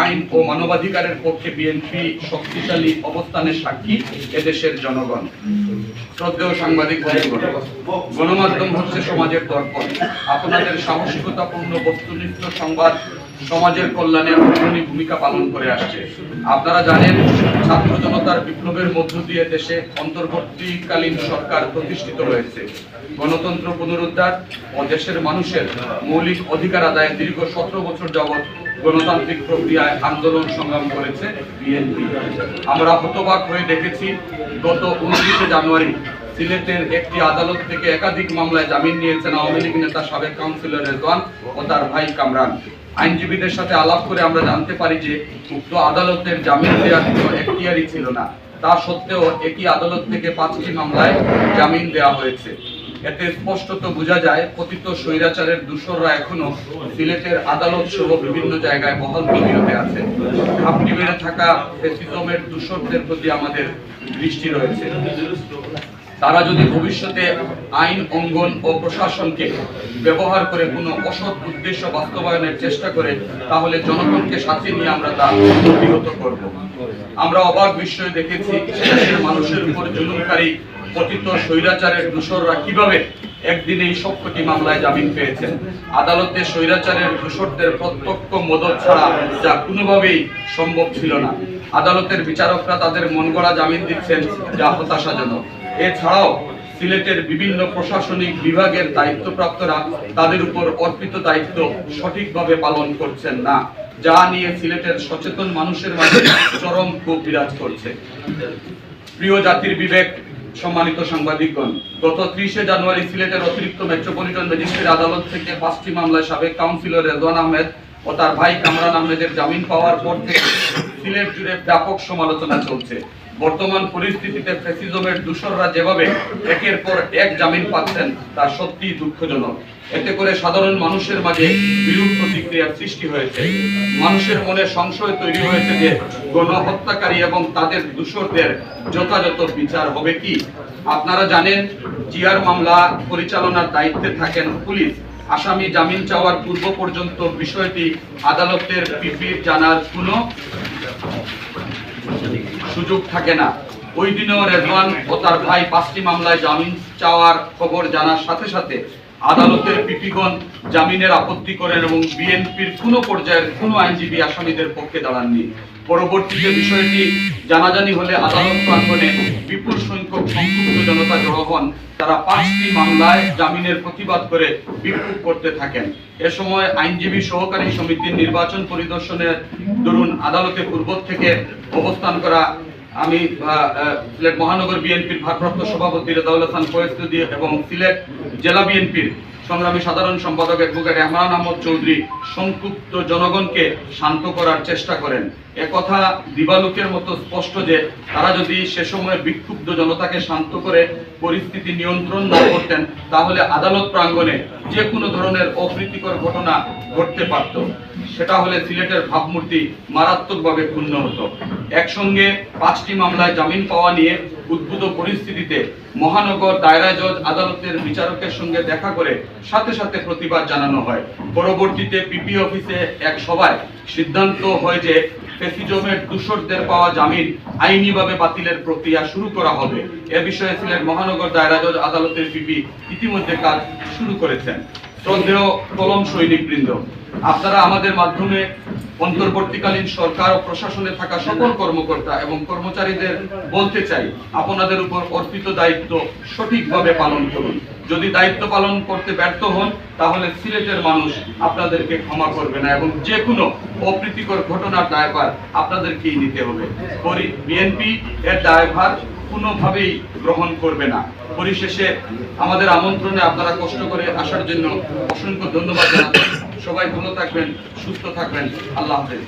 আইন ও মানবাধিকারের পক্ষে বিএনপি শক্তিশালী অবস্থানের সাক্ষী এদেশের জনগণ। শ্রদ্ধেয় সাংবাদিক গণমাধ্যম হচ্ছে সমাজের দর্পণ। আপনাদের সাহসিকতাপূর্ণ বস্তুনিষ্ঠ সংবাদ সমাজের কল্যাণে অগ্রণী ভূমিকা পালন করে আসছে। আপনারা জানেন, ছাত্র জনতার বিপ্লবের মধ্য দিয়ে দেশে অন্তর্বর্তীকালীন সরকার প্রতিষ্ঠিত হয়েছে। গণতন্ত্র পুনরুদ্ধার ও দেশের মানুষের মৌলিক অধিকার আদায়ে দীর্ঘ সতেরো বছর যাবৎ গণতান্ত্রিক প্রক্রিয়ায় আন্দোলন সংগ্রাম করেছে বিএনপি। আমরা হতবাক হয়ে দেখেছি, গত উনত্রিশে জানুয়ারি সিলেটের একটি আদালত থেকে একাধিক মামলায় জামিন নিয়েছেন আওয়ামী লীগ নেতা সাবেক কাউন্সিলর রেজওয়ান ও তার ভাই কামরান। আইনজীবীদের সাথে আলাপ করে আমরা জানতে পারি যে উক্ত আদালতের জামিন দেওয়ার কোনো এখতিয়ারই ছিল না। তা সত্ত্বেও একই আদালত থেকে পাঁচটি মামলায় জামিন দেওয়া হয়েছে। এতে স্পষ্টত বোঝা যায় পতিত স্বৈরাচারের দূষররা এখনও সিলেটের আদালত সহ বিভিন্ন জায়গায় বহাল তবিয়তে আছে। ঘাপটি মেরে থাকা ফেসিজমের দূষরদের প্রতি আমাদের দৃষ্টি রয়েছে। তারা যদি ভবিষ্যতে আইন, অঙ্গন ও প্রশাসনকে ব্যবহার করে কোনো অসৎ উদ্দেশ্য বাস্তবায়নের চেষ্টা করে, তাহলে জনগণকে সাথে নিয়ে আমরা তা প্রতিহত করব। আমরা অবাক বিস্ময়ে দেখেছি মানুষের উপর জুলুমকারী পতিত স্বৈরাচারের দূষররা কীভাবে একদিনে এই সবকটি মামলায় জামিন পেয়েছেন। আদালতে স্বৈরাচারের দূষরদের প্রত্যক্ষ মদত ছাড়া যা কোনোভাবেই সম্ভব ছিল না। আদালতের বিচারকরা তাদের মন গড়া জামিন দিচ্ছেন, যা হতাশাজনক। এছাড়াও সিলেটের বিভিন্ন প্রশাসনিক বিভাগের দায়িত্বপ্রাপ্তরা তাদের উপর অর্পিত দায়িত্ব সঠিকভাবে পালন করছেন না, যা নিয়ে সিলেটের সচেতন মানুষের মাঝে চরম ক্ষোভ বিরাজ করছে। প্রিয় জাতির বিবেক, সম্মানিত সাংবাদিকগণ, গত ত্রিশে জানুয়ারি সিলেটের অতিরিক্ত মেট্রোপলিটন ম্যাজিস্ট্রেট আদালত থেকে পাঁচটি মামলায় সাবেক কাউন্সিলর রেজওয়ান আহমেদ ও তার ভাই কামরান আহমেদের জামিন পাওয়ার পর থেকে সিলেট জুড়ে ব্যাপক সমালোচনা চলছে। বর্তমান পরিস্থিতিতে ফ্যাসিজমের দূষররা যেভাবে একের পর এক জামিন পাচ্ছেন, তা সত্যি দুঃখজনক। এতে করে সাধারণ মানুষের মাঝে বিরূপ প্রতিক্রিয়ার সৃষ্টি হয়েছে। মানুষের মনে সংশয় তৈরি হয়েছে যে গণহত্যাকারী এবং তাদের দূষরদের যথাযথ বিচার হবে কি? আপনারা জানেন, জিয়ার মামলা পরিচালনার দায়িত্বে থাকেন পুলিশ। আসামি জামিন চাওয়ার পূর্ব পর্যন্ত বিষয়টি আদালতের পিপির জানার কোনো সুযোগ থাকে না। ওই দিনেও রেজওয়ান ও তার ভাই পাঁচটি মামলায় জামিন চাওয়ার খবর জানার সাথে সাথে আদালতের পিপিগণ জামিনের আপত্তি করেন এবং বিএনপির কোনো পর্যায়ের কোনো আইনজীবী আসামিদের পক্ষে দাঁড়াননি। পরবর্তীতে বিষয়টি জানাজানি হলে আদালত প্রাঙ্গণে বিপুল সংখ্যক সংক্ষুব্ধ জনতা জড়ো হন। তারা পাঁচটি মামলায় জামিনের প্রতিবাদ করে বিক্ষোভ করতে থাকেন। এ সময় আইনজীবী সহকারী সমিতির নির্বাচন পরিদর্শনের দরুন আদালতে পূর্ব থেকে অবস্থান করা আমি সিলেট মহানগর বিএনপির ভারপ্রাপ্ত সভাপতি রেজাউল হাসান ফয়েজুদ্দি এবং সিলেট জেলা বিএনপির সংগ্রামী সাধারণ সম্পাদক অ্যাডভোকেট রহমান আহমদ চৌধুরী সংক্ষুব্ধ জনগণকে শান্ত করার চেষ্টা করেন। একথা দিবালুকের মতো স্পষ্ট যে, তারা যদি সে সময় বিক্ষুব্ধ জনতাকে শান্ত করে পরিস্থিতি নিয়ন্ত্রণ না করতেন, তাহলে আদালত প্রাঙ্গণে যে কোনো ধরনের অপ্রীতিকর ঘটনা ঘটতে পারত। সেটা হলে সিলেটের ভাবমূর্তি মারাত্মকভাবে ক্ষুণ্ণ হতো। একসঙ্গে পাঁচটি মামলায় জামিন পাওয়া নিয়ে উদ্ভূত পরিস্থিতিতে মহানগর দায়রা জজ আদালতের বিচারকের সঙ্গে দেখা করে সাথে সাথে প্রতিবাদ জানানো হয়। পরবর্তীতে পিপি অফিসে এক সভায় সিদ্ধান্ত হয় যে ফেসিজমের দূষরদের পাওয়া জামিন আইনিভাবে বাতিলের প্রক্রিয়া শুরু করা হবে। এ বিষয়ে সিলেট মহানগর দায়রা জজ আদালতের পিপি ইতিমধ্যে কাজ শুরু করেছেন। শ্রদ্ধেয় কলম সৈনিক বৃন্দ আপনারা আমাদের মাধ্যমে অন্তর্বর্তীকালীন সরকার ও প্রশাসনে থাকা সকল কর্মকর্তা এবং কর্মচারীদের বলতে চাই, আপনাদের উপর অর্পিত দায়িত্ব সঠিকভাবে পালন করুন। যদি দায়িত্ব পালন করতে ব্যর্থ হন, তাহলে সিলেটের মানুষ আপনাদেরকে ক্ষমা করবে না এবং যে কোনো অপ্রীতিকর ঘটনার দায়ভার আপনাদেরকেই নিতে হবে। বিএনপি এর দায়ভার কোনোভাবেই গ্রহণ করবে না। পরিশেষে আমাদের আমন্ত্রণে আপনারা কষ্ট করে আসার জন্য অসংখ্য ধন্যবাদ জানাচ্ছি। সবাই ভালো থাকবেন, সুস্থ থাকবেন। আল্লাহ হাফেজ।